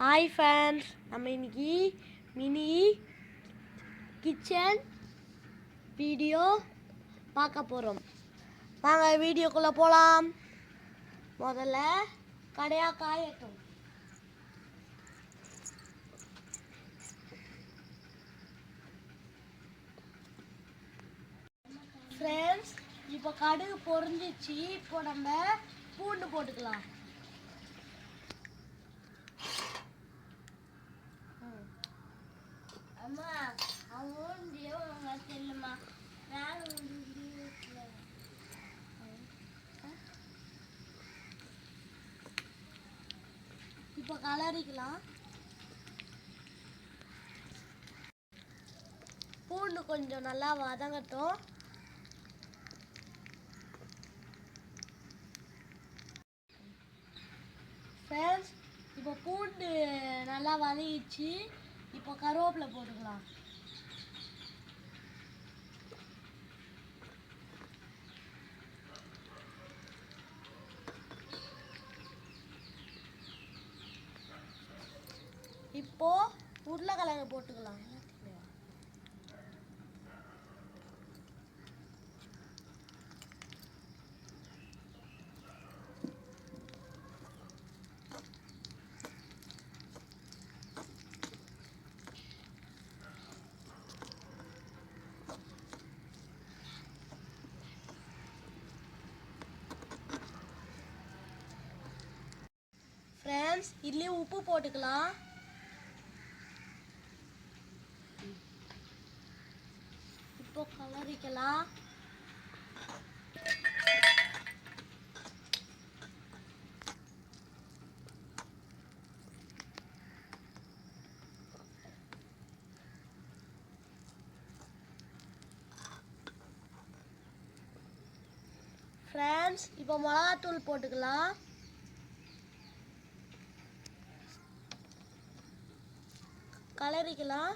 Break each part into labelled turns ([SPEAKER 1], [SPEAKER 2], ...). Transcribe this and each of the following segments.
[SPEAKER 1] Hi fans நம்ம இன்னைக்கு mini kitchen video பார்க்க போகிறோம் வாங்க வீடியோக்குள்ளே போகலாம் முதல்ல கடையாக காயட்டும் ஃப்ரெண்ட்ஸ் இப்போ கடுகு பொறிஞ்சிச்சு இப்போ நம்ம பூண்டு போட்டுக்கலாம். இப்போ கலரிக்கலாம். பூண்டு கொஞ்சம் நல்லா வதங்கட்டும். ஃப்ரெண்ட்ஸ் இப்போ பூண்டு நல்லா வதங்கிச்சு இப்போ கருவேப்பிலை போட்டுக்கலாம். அப்போ உருளைக்கிழங்கு போட்டுக்கலாம். ஃப்ரெண்ட்ஸ் இதுலேயும் உப்பு போட்டுக்கலாம். இப்போ கலரிக்கலாம் ஃப்ரெண்ட்ஸ் இப்போ மிளகாத்தூள் போட்டுக்கலாம். கலரிக்கலாம்.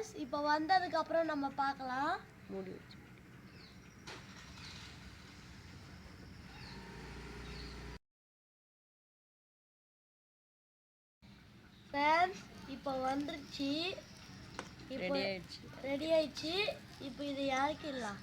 [SPEAKER 1] ஃப்ரெண்ட்ஸ் இப்போ வந்ததுக்கு அப்புறம் நம்ம பார்க்கலாம்.
[SPEAKER 2] மூடி வச்சு.
[SPEAKER 1] ஃப்ரெண்ட்ஸ் இப்போ வந்துருச்சு. இப்போ
[SPEAKER 2] ரெடி ஆயிடுச்சு.
[SPEAKER 1] ரெடி ஆயிடுச்சு. இப்போ இதை இறக்கிடலாம்.